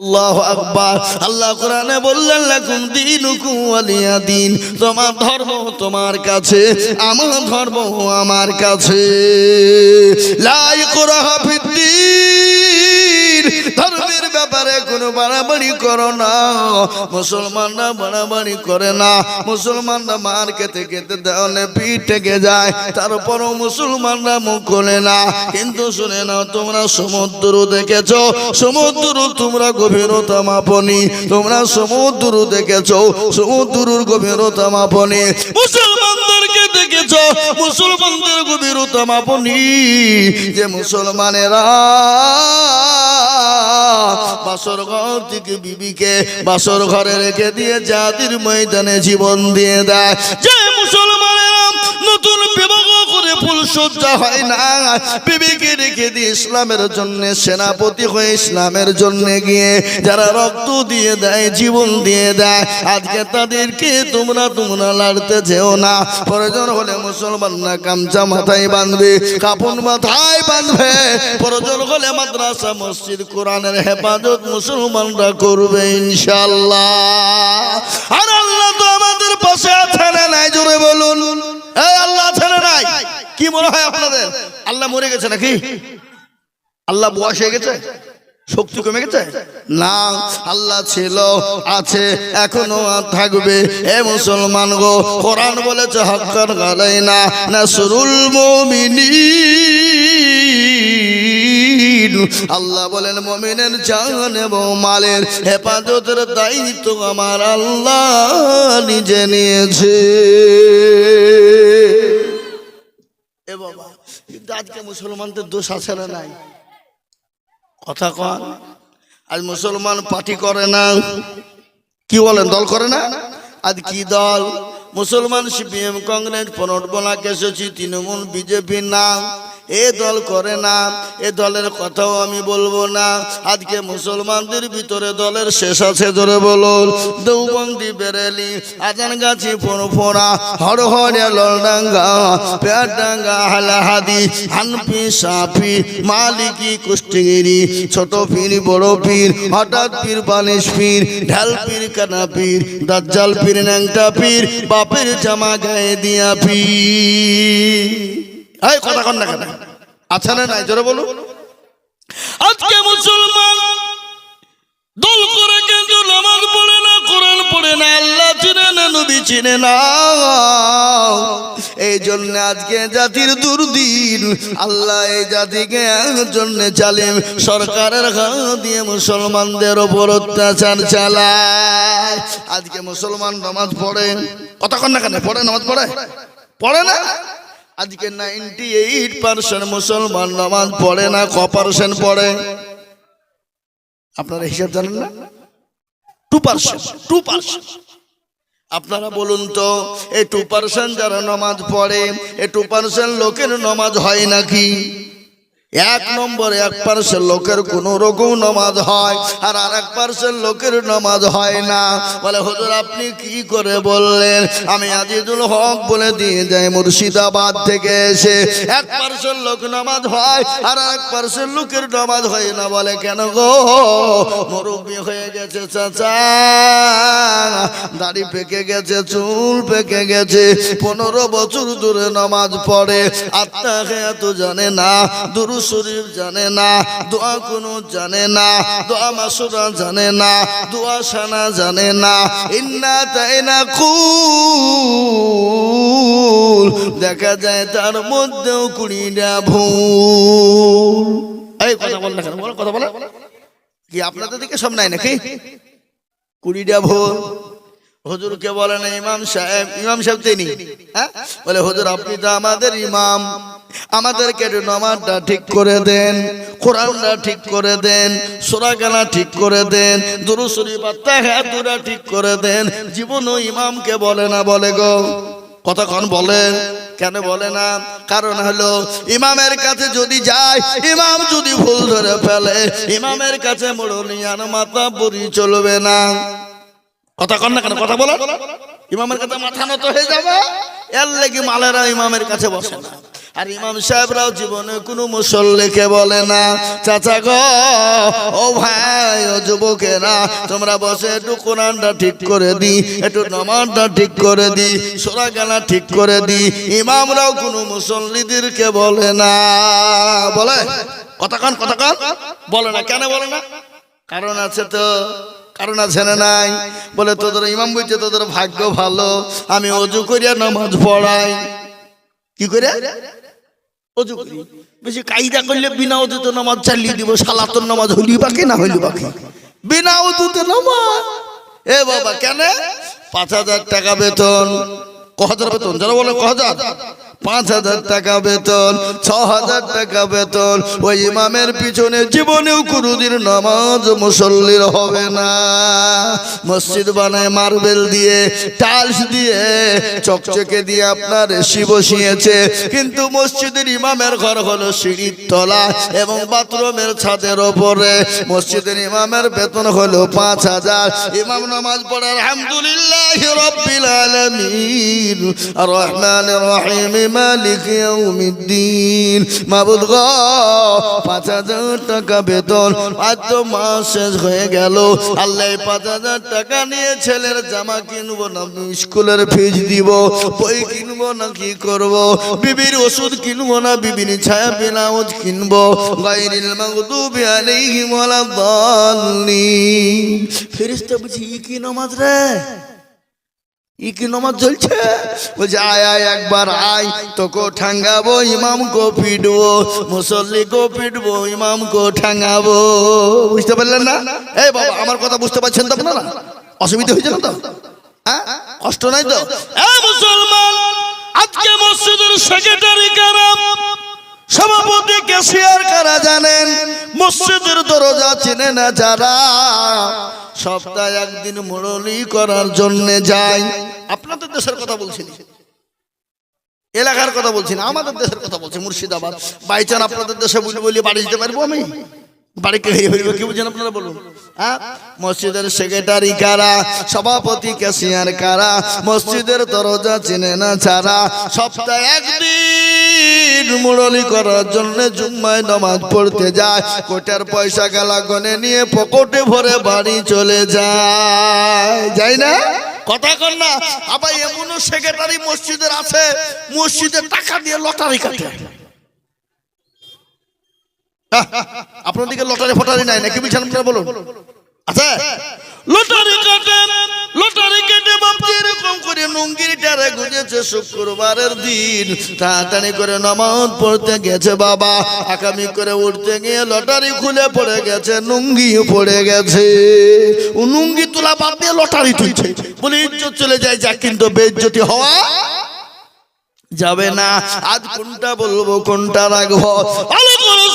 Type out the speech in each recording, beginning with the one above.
আল্লাহ আকবার। আল্লাহ কোরআনে বললেন, লাকুম দিনুকুম দিন। তোমার ধর্ম তোমার কাছে, আমার ধর্ম আমার কাছে। লা ইকরাহা ফিদ্দিন ধর্মের ব্যাপারে কোনো বাড়াবাড়ি করো না। মুসলমানরা বাড়াবাড়ি করে না। মুসলমানরা মার খেতে খেতে দেওয়ালে পিঠ থেকে যায়, তারপরও মুসলমানরা মুখ খোলে না। কিন্তু শুনে নাও, তোমরা সমুদ্র দেখেছ, সমুদ্র তোমরা গভীরতা মাপনি। তোমরা সমুদ্র দেখেছ, সমুদ্রের গভীরতা মাপনি। মুসলমানদেরকে দেখেছ? মুসলমানদের গভীরতম মাপনি যে মুসলমানেরা বাসর ঘর থেকে বিবিকে বাসর ঘরে রেখে দিয়ে জাতির ময়দানে জীবন দিয়ে দেয়। যে করে ফুল সজ্জা হয় না। বিবিকে রেখে দিয়ে ইসলামের জন্য, সেনাপতি হয়ে ইসলামের জন্য গিয়ে যারা রক্ত দিয়ে দেয়, জীবন দিয়ে দেয়, আজকে তাদেরকে তোমরা তোমরা লড়তে যেও না। প্রয়োজন হলে মুসলমান না, গামছা মাথায় বাঁধবে, কাপড় মাথায় বাঁধবে। প্রয়োজন হলে মাদ্রাসা, মসজিদ, কোরআনের হেফাজত মুসলমানরা করবে ইনশাল্লাহ আর আল্লাহ তো আমাদের পাশে আছে না নাই? জোরে বলুন এই আল্লাহ আছে না নাই কি মনে হয় আপনাদের আল্লাহ মরে গেছে নাকি? আল্লাহ বয়স হয়ে গেছে? শক্তি কমে গেছে? না, আল্লাহ ছিল, আছে, এখনও থাকবে। এ মুসলমান গো, কোরআন বলেছে, হক্কার গালাই না না সুরুল মমিনিন। আল্লাহ বলেন, মমিনের জান এবং মালের হেফাজতের দায়িত্ব আমার আল্লাহ নিজে নিয়েছে। এ বাবা। কিন্তু আজকে মুসলমানদের দোষ আছে না নাই? কথা কন। আজ মুসলমান পার্টি করে না। কি বলেন, দল করে না? আজ কি দল? মুসলমান সিপিএম, কংগ্রেস প্রণব বলাকে এসেছি, তৃণমূল, বিজেপি না। এ দল করে না, এ দলের কথাও আমি বলব না। আজকে মুসলমানদের ভিতরে দলের শেষ আছে ধরে বলুন। দৌবন্দি বেরেলি আজান গাছি ফোড়া হর হরে ললডাঙ্গা, পেয়ারডাঙ্গা, হালাহাদি হানপি সাফি, মালিকি, কুষ্টিগিরি, ছোট পীর, বড় পীর, হঠাৎ পীর, বালিশ পীর, ঢাল পীর, কানা পীর, দাজ্জাল পীর, ন্যাংটা পীর, বাপের জামা গায়ে দিয়া পীর। এই কথা কন না কেন? আছে না নাই জোরে বলুন। আজকে মুসলমান দল করে কিন্তু নামাজ পড়ে না কোরআন পড়ে না আল্লাহ চিনে না নবী চিনে না। এই জন্য আজকে জাতির দুর্দিন আল্লাহ এই জাতিকে জন্য চালিম সরকারের হাত দিয়ে মুসলমানদের ওপর অত্যাচার চালায়। আজকে মুসলমান নামাজ পড়ে। কতক্ষণ না কেন? পড়ে নামাজ পড়ে? পড়ে না? আজকে নাইনটি এইট পার্সেন্ট মুসলমান নামাজ পড়ে না ক পার্সেন্ট পড়ে। আপনারা হিসাব জানেন না? টু পার্সেন্ট টু পার্সেন্ট আপনারা বলুন তো এই টু পার্সেন্ট যারা নমাজ পড়ে এই টু পার্সেন্ট লোকের নমাজ হয় নাকি? এক নম্বর, এক পার্সেন্ট লোকের কোন রকম নামাজ হয় আর আর এক পার্সেন্ট লোকের নামাজ হয় না। বলে, হুজুর, আপনি কি করে বললেন? আমি আজিজুল হক বলে দিয়ে যাই মুর্শিদাবাদ থেকে এসে। এক পার্সেন্ট লোক নামাজ হয় আর এক পার্সেন্ট লোকের নামাজ হয় না। বলে, কেন গো? মুরব্বী হয়ে গেছে চাচা। দাড়ি পেকে গেছে, চুল পেকে গেছে। পনেরো বছর ধরে নামাজ পড়ে। আত্মা এত জানে না। দুরু শরীফ জানে না, দোয়া কোনো জানে না, দোয়া মাসুরা জানে না, দোয়া সানা জানে না। ইন্না তাই না কুল, দেখা যায় তার মধ্যেও কুড়িটা ভুল। এই, কথা বল না কথা বলে। কি আপনাদের দিকে সব নাই নাকি? কুড়িটা ভুল। হুজুরকে বলেন ইমাম সাহেব? ইমাম সাহেব তিনি। হ্যাঁ? বলে, হুজুর, আপনি তো আমাদের ইমাম। আমাদেরকে নামাজটা ঠিক করে দেন, কোরআনটা ঠিক করে দেন, সোরাগানা ঠিক করে দেন দুরুসুরি বাত্তা হ্যাঁ ঠিক করে দেন। জীবনও ইমামকে বলে না, বলে গো। কতক্ষণ বলেন কেন বলে না? কারণ হলো, ইমামের কাছে যদি যায়, ইমাম যদি ভুল ধরে ফেলে, ইমামের কাছে মোড়লিয়ান মাথা বুড়ি চলবে না। কন না কেন? কথা বলো। ইমামের কাছে মাথা নত হয়ে যাবে। এর লেগে মালেরা ইমামের কাছে বসে না। আর ইমাম সাহেবরাও জীবনে কোনো মুসল্লিকে বলে না, চাচা গো, ও ভাই, ও যুবকেরা, তোমরা বসে একটু কোরআনটা ঠিক করে দি একটু নামাজটা ঠিক করে দি সোরা গানা ঠিক করে দি ইমামরাও কোনো মুসল্লিদেরকে বলে না। বলে? কথা কান বলে না, কেন বলে না? কারণ আছে তো, কারণ আছে না নাই। বলে, তোদের ইমাম বলছে তোদের ভাগ্য ভালো, আমি অজু করিয়া নামাজ পড়াই। কি করে অজু করি। বেশি কায়দা করলে বিনা অজুতে নামাজ চালিয়ে দিব, সালাতন নামাজ হলি বাকি না হলি বাকি বিনা অজুতে নামাজ? এ বাবা, কেন? পাঁচ হাজার টাকা বেতন। ক হাজার বেতন? যারা বলে ক হাজার। পাঁচ হাজার টাকা বেতন, ছ হাজার টাকা বেতন। ওই ইমামের পিছনে জীবনেও কোনোদিন নামাজ মুসল্লির হবে না। মসজিদ বানায় মার্বেল দিয়ে, টাইলস দিয়ে, চকচকে দিয়ে আপনার এসি বসিয়েছে। কিন্তু মসজিদের ইমামের ঘর হলো সিঁড়ির তলা এবং বাথরুমের ছাদের ওপরে। মসজিদের ইমামের বেতন হলো পাঁচ হাজার। ইমাম নামাজ পড়ে, আলহামদুলিল্লাহ রব্বিল আলামিন। রহমান রহিম মালিক ইয়াউমিদ্দিন। মাবুদ গ, পাঁচ হাজার টাকা বেতন। আজ তো মাস শেষ হয়ে গেল। আল্লাহ পাঁচ হাজার টাকা নিয়ে ছেলের জামা কিনবো না স্কুলের ফিজ দিব। বই কিনবো না, কি করব? বিবির ওষুধ কিনবো না, বিবির ছায়া ব্লাউজ কিনবো। গাইরিল মাগদুবি আলাইহিম ওয়ালাদ-দাল্লিন ফেরেশতা বুঝি কি নামাজ রে? ই কি নামাজ চলছে? বলছে আয় আয়, একবার আয়। তোকে ঠাঙ্গাবো ইমাম কো পিটবো মুসল্লি কো পিটবো ইমাম কো ঠাঙ্গাবো। বুঝতে পারলেন না? এই বাবা, আমার কথা বুঝতে পারছেন তো আপনারা? অসুবিধা হয়েছে না তো? হ্যাঁ কষ্ট নাই তো? এ মুসলমান, আজকে মসজিদের সেক্রেটারি কারাম সভাপতি ক্যাশিয়ার কারা জানেন? মসজিদের দরজা চেনে না যারা। সপ্তাহে একদিন মুরলি করার জন্য যায়। আপনাদের দেশের কথা বলছি না। এলাকার কথা বলছি না, আমাদের দেশের কথা বলছি, মুর্শিদাবাদ। বাইচান আপনাদের দেশে বলি বলি, বাড়ি যেতে পারব আমি? আপনারা বলুন? হ্যাঁ? মসজিদের সেক্রেটারি কারা? সভাপতি ক্যাশিয়ার কারা? মসজিদের দরজা চেনে না ছাড়া সপ্তাহে একদিন মুরলি করার জন্য জুম্মায় নামাজ পড়তে যায়। কোটার পয়সা গেলা গনে নিয়ে পকেটে ভরে বাড়ি চলে যায়। যাই না? কথা কর না। আবার এমনও সেক্রেটারি মসজিদের আছে মসজিদের টাকা দিয়ে লটারি কাটে। আহ, আপনার দিকে লটারি ফটারি নাই নাকি আপনারা বলুন? লটারি কাটে এরকম করে শুক্রবারের দিন। তাড়াতাড়ি করে পড়তে গেছে বাবা। করে উঠতে গিয়ে লটারি খুলে পড়ে গেছে নুঙ্গিও পড়ে গেছে। ও নুঙ্গি তোলা বাদ দিয়ে লটারি তুলছে। বলে ইজ্জত চলে যায় যা, কিন্তু বেজ্জতি হওয়া যাবে না। আজ কোনটা বলব, কোনটা রাখব?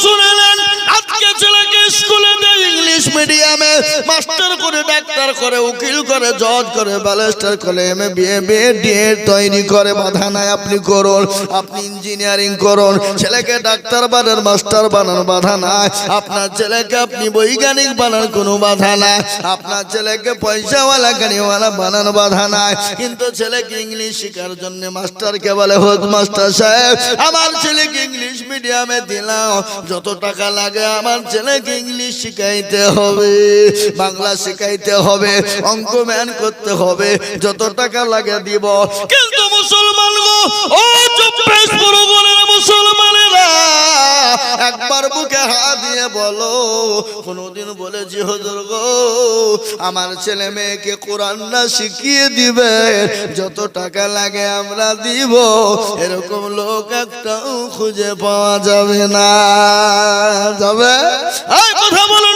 শুনে ইংলিশ মিডিয়ামে মাস্টার করে, ডাক্তার করে, উকিল করে, জজ করে ব্যালেস্টার করে এম এ বিএ বিএ ডিএ তৈরি করে, বাধা নাই, আপনি করুন, আপনি ইঞ্জিনিয়ারিং করুন, ছেলেকে ডাক্তার বানান, মাস্টার বানান, বাধা নাই। আপনার ছেলেকে আপনি বৈজ্ঞানিক বানান, কোনো বাধা নাই। আপনার ছেলেকে পয়সাওয়ালা, গাড়িওয়ালা বানান, বাধা নাই। কিন্তু ছেলেকে ইংলিশ শেখার জন্য মাস্টারকে বলে হোক মাস্টার সাহেব, আমার ছেলেকে ইংলিশ মিডিয়ামে দিলাম। যত টাকা লাগে, আমার ছেলেকে ইংলিশ শিখাইতে হবে। বাংলা শিখাইতে হবে অঙ্ক ম্যান করতে হবে যত টাকা লাগে দিব। কিন্তু মুসলমান গো ও চব্বিশ পরগনের মুসলমানেরা একবার বুকে হাত দিয়ে বলো কোনোদিন বলেছি হজুর গো আমার ছেলে মেয়েকে কোরআন না শিখিয়ে দিবে যত টাকা লাগে আমরা দিব। এরকম লোক একটাও খুঁজে পাওয়া যাবে না। যাবে? এই কথা বলুন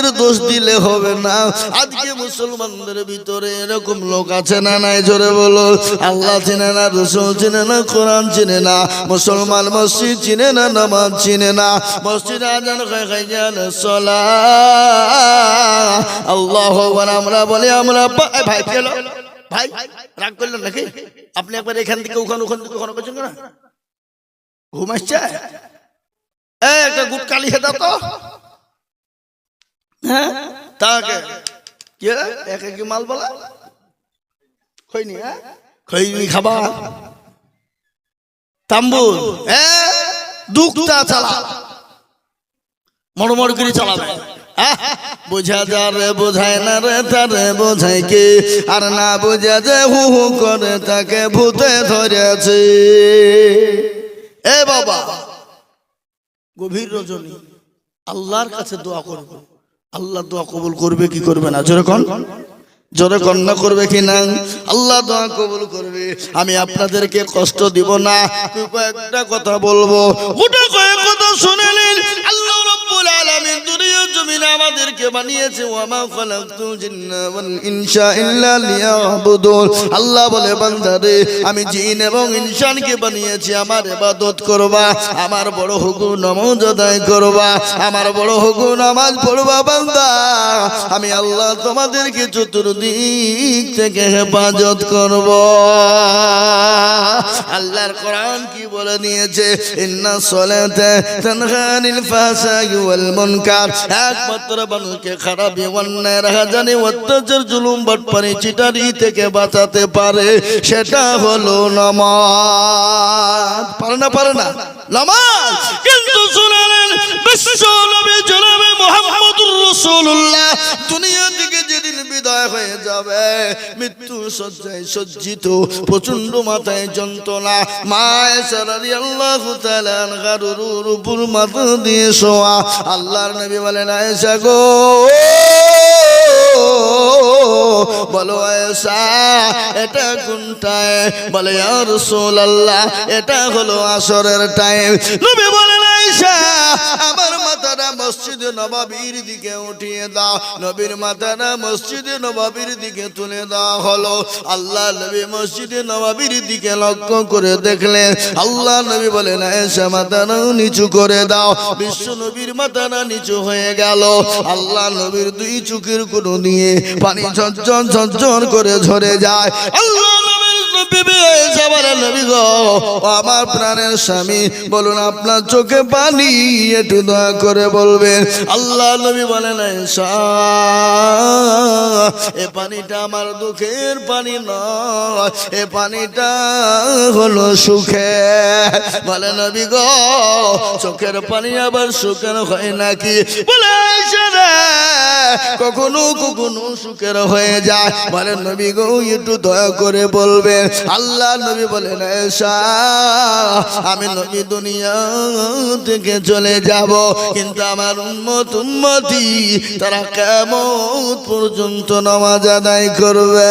কার দোষ দিলে হবে না। আজকে মুসলমানদের ভিতরে এরকম লোক আছে না নাই? জোরে বলো। আল্লাহ চিনে না, রসুল চিনে না, কোরআন চিনে না, মুসলমান মসজিদ চিনে না, নামাজ চিনে না। মসজিদ আজান খাই খাই সলা। আল্লাহ আমরা বলি, আমরা ভাই ভাই, রাগ করলেন নাকি? আপনি একবার এখান থেকে, ওখানে ওখান থেকে ওখানে না ঘুম এই, একটা গুটকালি হেদা তো। হ্যাঁ? তাকে। কে? একে কি মাল বলা? খৈনি হ্যাঁ? খৈনি খাবা। তাম্বুর হ্যাঁ? দুঃখটা চালা। মরমর করে চালাবে। বোঝা যা রে, বোঝায় না রে তারে বোঝায় কে? আর না বোঝা যে হু হু করে তাকে ভূতে ধরেছে। এ বাবা। গভীর রজনী। আল্লাহর কাছে দোয়া আল্লাহ দোয়া কবুল করবে কি করবে না? জোরে কন। জোরে কন্যা করবে কি না? আল্লাহ দোয়া কবুল করবে। আমি আপনাদেরকে কষ্ট দিব না। একটা কথা বলব। গোটা কয়েক আল্লাহ রব্বুল আলামিন দুনিয়া জমিনে আমাদেরকে বানিয়েছে ওয়া মা খালাকতুল জিন্না ওয়াল ইনসা ইল্লা লিয়াবুদুন। আল্লাহ বলে, বান্দারে, আমি জিন এবং ইনসানকে বানিয়েছি, আমার ইবাদত করবা, আমার বড় হুকুম নামাজ আদায় করবা, আমার বড় হুকুম নামাজ পড়বা, বান্দা। আমি আল্লাহ তোমাদেরকে চতুর্দিক থেকে হেফাজত করব। আল্লাহর কোরআন কি বলে নিয়েছে ইন্না সলাতা তানহা আনিল ফাহশাই ওয়াল মুনকার। একমাত্র মানুষকে খারাপ অন্যায় রাহাজানি অত্যাচার, জুলুম বাটপারি চিটারি থেকে বাঁচাতে পারে, সেটা হলো নামাজ। পারে না পারে না? নামাজ! কিন্তু শুনেলেন বিশ্ব নবী জনাবে মোহাম্মদুর রাসূলুল্লাহ। দুনিয়া থেকে যেদিন বিদায় হয়ে যাবে, মৃত্যু সজ্জায় সজ্জিত প্রচণ্ড মাথায় যন্ত্রণা। মায় সারারি আল্লাহ গারুর উপর মাথা দিয়ে শোয়া। আল্লাহর নবী বলেন, আয়েশা গো, বলো আয়েশা, এটা কোনটায় বলে আর আল্লাহ এটা হলো আসরের টাইম নবী বলেন, আয়েশা, আমার মাথাটা মসজিদে নবাবির দিকে উঠিয়ে দাও। নবীর মাথাটা মসজিদে নবাবির দিকে তুলে দেওয়া হলো। আল্লাহ নবী মসজিদে নবাবির দিকে লক্ষ্য করে দেখলেন। আল্লাহ নবী বলেন এসে মাথাটা নিচু করে দাও। বিশ্ব নবীর মাথাটা নিচু হয়ে গেল। আল্লাহ নবীর দুই চোখের কোনো নিয়ে পানি ঝরঝর ঝরঝর করে ঝরে যায়। আল্লাহ নবীর বিবি গো। আমার প্রাণের স্বামী বলুন আপনার চোখে পানি একটু দয়া করে বলবেন। আল্লাহ নবী বলেন "আয়েশা, এ পানিটা আমার দুঃখের পানি নয় এ পানিটা হলো সুখে। বলে নবী গো চোখের পানি আবার সুখের হয় নাকি? বলে "আয়েশা রে, কখনো কখনো সুখের হয়ে যায়। বলে নবী গো একটু দয়া করে বলবেন আল্লাহ নবী বলেন "এসা, আমি নবী দুনিয়া থেকে চলে যাব কিন্তু আমার উন্মত উন্মতি তারা কেমন পর্যন্ত নামাজ আদায় করবে?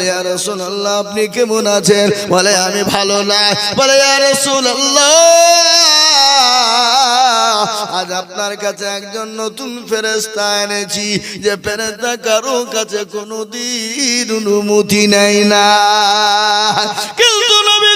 ইয়া সোনাল্লাহ আপনি কেমন আছেন? বলে, আমি ভালো না বলে আর রাসূলুল্লাহ, আজ আপনার কাছে একজন নতুন ফেরেস্তা এনেছি, যে ফেরেস্তা কারও কাছে কোনো দিন অনুমতি নেই না। কিন্তু নবী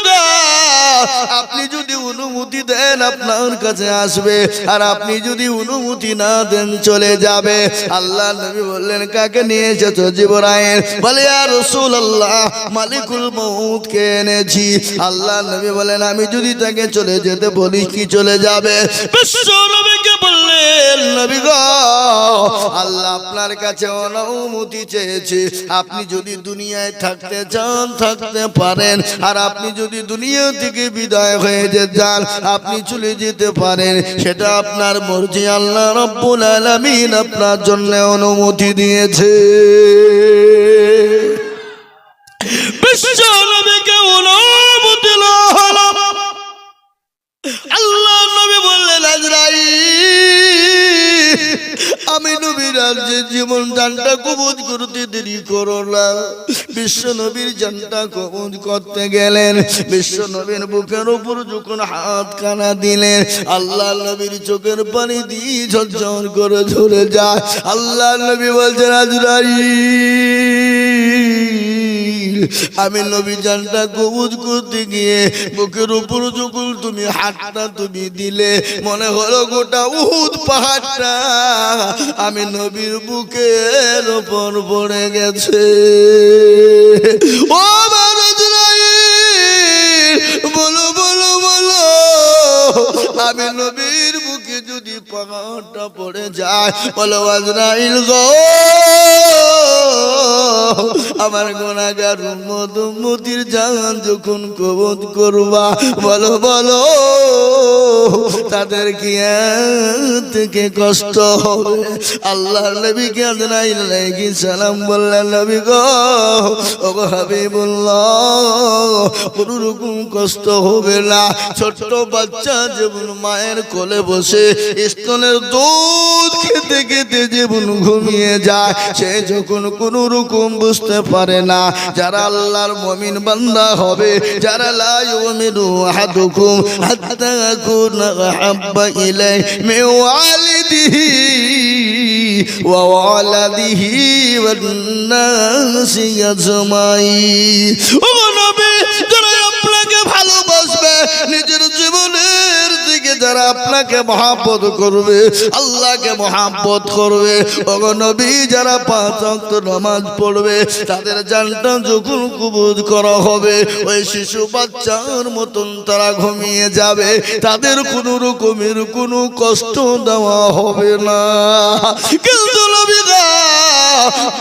আপনি যদি অনুমতি দেন আপনার কাছে আসবে। আর আপনি যদি অনুমতি না দেন, চলে যাবে। আল্লাহ নবী বললেন, কাকে নিয়ে এসেছ জীবরায়ের বলে আর রসুল আল্লাহ মালিকুল মৌতকে এনেছি? আল্লাহ নবী বলেন, আমি যদি তাকে চলে যেতে বলি, কি চলে যাবে? বিশ্ব নবীকে বললেন নবী আল্লাহ আপনার কাছে অনুমতি চেয়েছে। আপনি যদি দুনিয়ায় থাকতে চান, থাকতে পারেন। আর আপনি যদি দুনিয়া থেকে বিদায় হয়ে যেতে চান আপনি চলে যেতে পারেন। সেটা আপনার মর্জি। আল্লাহ রব্বুল আলামিন আপনার জন্য অনুমতি দিয়েছে। জীবন দানটা কবুজ করতে দেরি করো না। বিশ্ব নবীর জানটা কবুজ করতে গেলেন। বিশ্ব নবীর বুকের উপর যখন হাত কানা দিলেন, আল্লাহ নবীর চোখের পানি দিয়ে ঝরঝর করে ঝরে যায়। আল্লাহ নবী বলছেন, আজরাইল আমি নবী জানটা কবুজ করতে গিয়ে বুকের উপর যখন তুমি হাতটা তুমি দিলে মনে হলো গোটা উহুদ পাহাড়টা আমি নবীর বুকের ওপর পড়ে গেছে। ও আজরাইল, বলো বলো বলো আমি যদি পাহাড়টা পড়ে যায়। বলো, আজরাইল গো, আমার গোনাগার মধুমতির জান যখন কবদ করবা, বলো বলো। তাদের কি থেকে কষ্ট হবে? আল্লাহ নবী কে আজরাইল আলাইহিস সালাম বললেন, নবী গো ও হাবিবুল্লাহ কোনো রকম কষ্ট হবে না। ছোট্ট বাচ্চা যেমন মায়ের কোলে বসে স্তনের দুধ খেতে খেতে যেমন ঘুমিয়ে যায়, সে যখন কোনো রকম বুঝতে পারে না, যারা আল্লাহর মমিন বান্দা হবে, যারা লা ইউমিনু আহাদুকুম হাত্তা কুনা হাব্বা ইলাই মে ওয়ালিদিহি ওয়া ওয়ালাদিহি ওয়ান ভালোবাসবে নিজের জীবনের দিকে যারা আপনাকে মহাব্বত করবে, আল্লাহকে মহাব্বত করবে নবী যারা পাঁচ নামাজ পড়বে, তাদের জানটা যখন কুবুদ করা হবে, ওই শিশু বাচ্চার মতন তারা ঘুমিয়ে যাবে, তাদের কোনো রকমের কোনো কষ্ট দেওয়া হবে না। কিন্তু নবী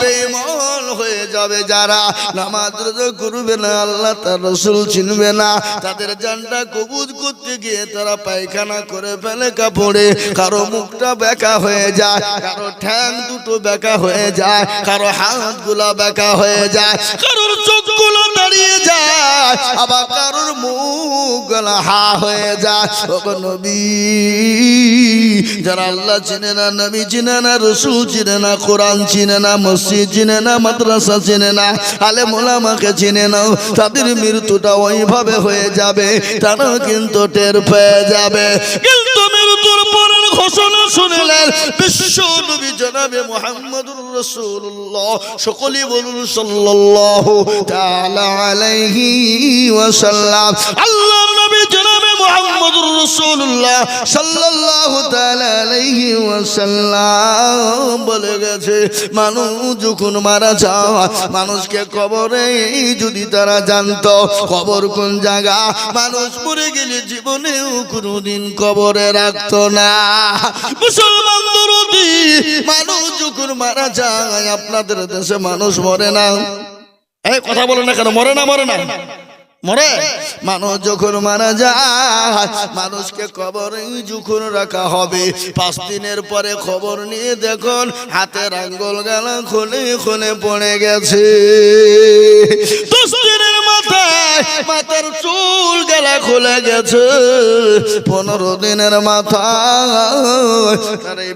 বেঈমান হয়ে যাবে যারা নামাজ করবে না, আল্লাহ তার রসুল চিনবে না। তাদের জানটা কবুজ করতে গিয়ে তারা পায়খানা করে ফেলে কাপড়ে। কারও মুখটা বেঁকা হয়ে যায়, কারও ঠ্যাং দুটো বেঁকা হয়ে যায়, কারও হাতগুলা বেঁকা হয়ে যায় কারোর দাঁড়িয়ে যায়, আবার কারোর মুখ হা হয়ে যায়। ও নবী, যারা আল্লাহ চিনে না, নবী চিনে না, রসুল চিনে না, কোরআন চিনে না, মসজিদ চিনে না, মাদ্রাসা চিনে না আলে মোলামাকে চিনে নাও তাদের মৃত্যুটা ওইভাবে হয়ে যাবে, তারাও কিন্তু টের পেয়ে যাবে। কিন্তু পরের ঘোষণা শুনলেন বিশ্ব নবী জনাবে মোহাম্মদুর রসুল্লাহ সকলেই বলুন সাল্লাল্লাহু তাআলা আলাইহি ওয়াসাল্লাম। আল্লাহ নবী জনাবে মুহাম্মদুর তাআলা ওয়াসাল্লাম বলে গেছে, মানুষ যখন মারা যায়, মানুষকে কবরে যদি তারা জানতো, কবর কোন জায়গা? মানুষ মরে গেলে জীবনেও কোনোদিন কবরে রাখতো না। মুসলমান মানুষ যখন মারা যায়, আপনাদের দেশে মানুষ মরে না। এই কথা বলে না কেন? মরে না মরে না। মরে? মানুষ যখন মারা যায় মানুষকে কবরে যখন রাখা হবে। পাঁচ দিনের পরে খবর নিয়ে দেখুন হাতের আঙ্গুল গালা খুলে খুলে পড়ে গেছে। মাথার চুল গেলা খুলে গেছে। পনেরো দিনের মাথা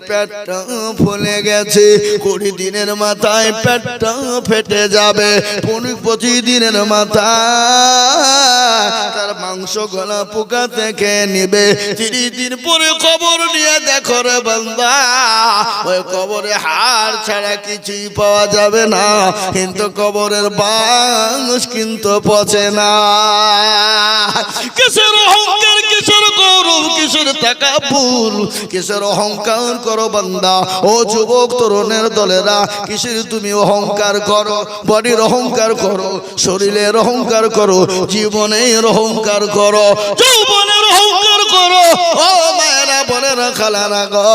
পেটটা ফুলে গেছে। কুড়ি দিনের মাথায় পেটটা ফেটে যাবে। পনেরো, পঁচিশ দিনের মাথা তার মাংস গলা পোকা থেকে নিবে। তিরিশ দিন পরে খবর নিয়ে দেখো রে বান্দা। ওই কবরে হাড় ছাড়া কিছুই পাওয়া যাবে না। কিন্তু কবরের বাংশ কিন্তু পচে না। কিসের অহংকার, কিসের গৌরব, কিসের তাকাপুর কিসের অহংকার করো বান্দা, ও যুবক তরুণের দলেরা, কিসের তুমি অহংকার করো, বডির অহংকার করো, শরীরের অহংকার করো, জীবনের অহংকার করো, যৌবনের অহংকার করো ও মায়েরা বোনেরা, খালারা গো,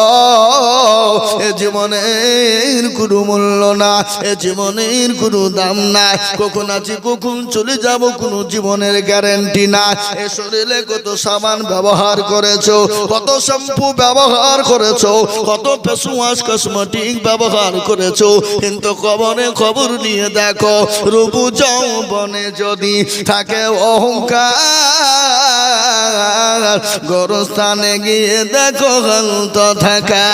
এ জীবনের কোনো মূল্য না, এ জীবনের কোনো দাম নাই কখন আছি কখন চলে যাব কোনো জীবনের গ্যারেন্টি না। এ শরীরে কত সাবান ব্যবহার করেছ, কত শ্যাম্পু ব্যবহার করেছ, কত ফেস ওয়াশ, কসমেটিক ব্যবহার করেছ, কিন্তু কবরে খবর নিয়ে দেখো, রূপু যৌবনে যদি থাকে অহংকার গোরস্থানে গিয়ে দেখো হন্ত থাকা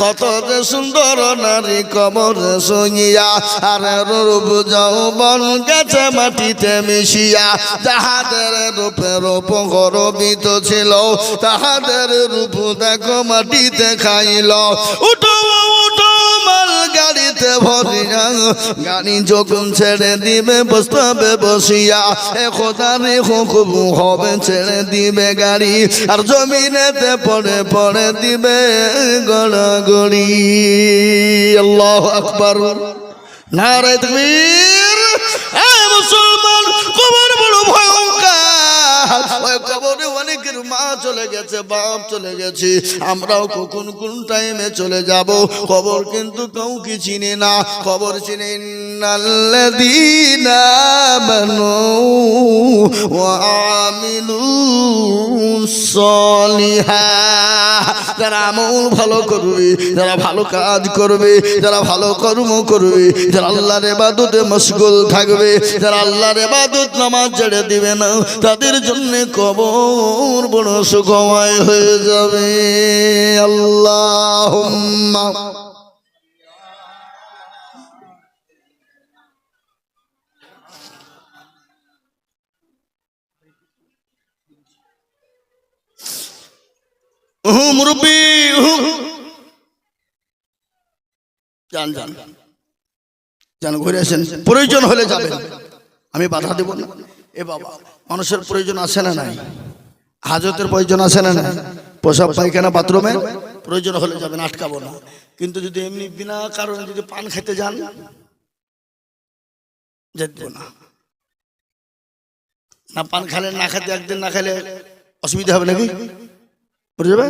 কত যে সুন্দর নারী কবর শুইয়া আর রূপ যৌবন গেছে মাটিতে মিশিয়া। তাহাদের রূপে রূপ গরবিত ছিল, তাহাদের রূপ দেখো মাটিতে খাইল। উঠো উঠো মাল গাড়িতে ভরিয়া, গাড়ি যখন ছেড়ে দিবে বসবে বসিয়া, এ খোদারে হুকুম হবে, ছেড়ে দিবে গাড়ি, আর জমিনেতে পড়ে পড়ে দিবে গড়াগড়ি। আল্লাহ আকবর। নারায় তকবীর। অনেকের মা চলে গেছে, বাপ চলে গেছে। আমরাও কখন কোন টাইমে চলে যাব? খবর কিন্তু কাউকে চিনি না। খবর চিনি আমল ভালো ভালো কাজ করবে ভালো মশগুল থাকবে, যারা আল্লাহর ইবাদত নামাজ ছেড়ে দিবে না, তাদের জন্য কবর বড় সুখময় হয়ে যাবে। আল্লাহ মুরব্বী যান যান। যান, ঘুরে আসেন। প্রয়োজন হলে যাবেন। আমি বাধা দেব না। এ বাবা, মানুষের প্রয়োজন আছে না নাই? হাজতের প্রয়োজন আছে না না প্রসাব পায়খানা বাথরুমে? প্রয়োজন হলে যাবেন, আটকাবো না। কিন্তু যদি এমনি বিনা কারণে যদি পান খেতে যান না। না পান খালে, না খেতে, একদিন না খেলে অসুবিধা হবে নাকি? বুঝে যাবে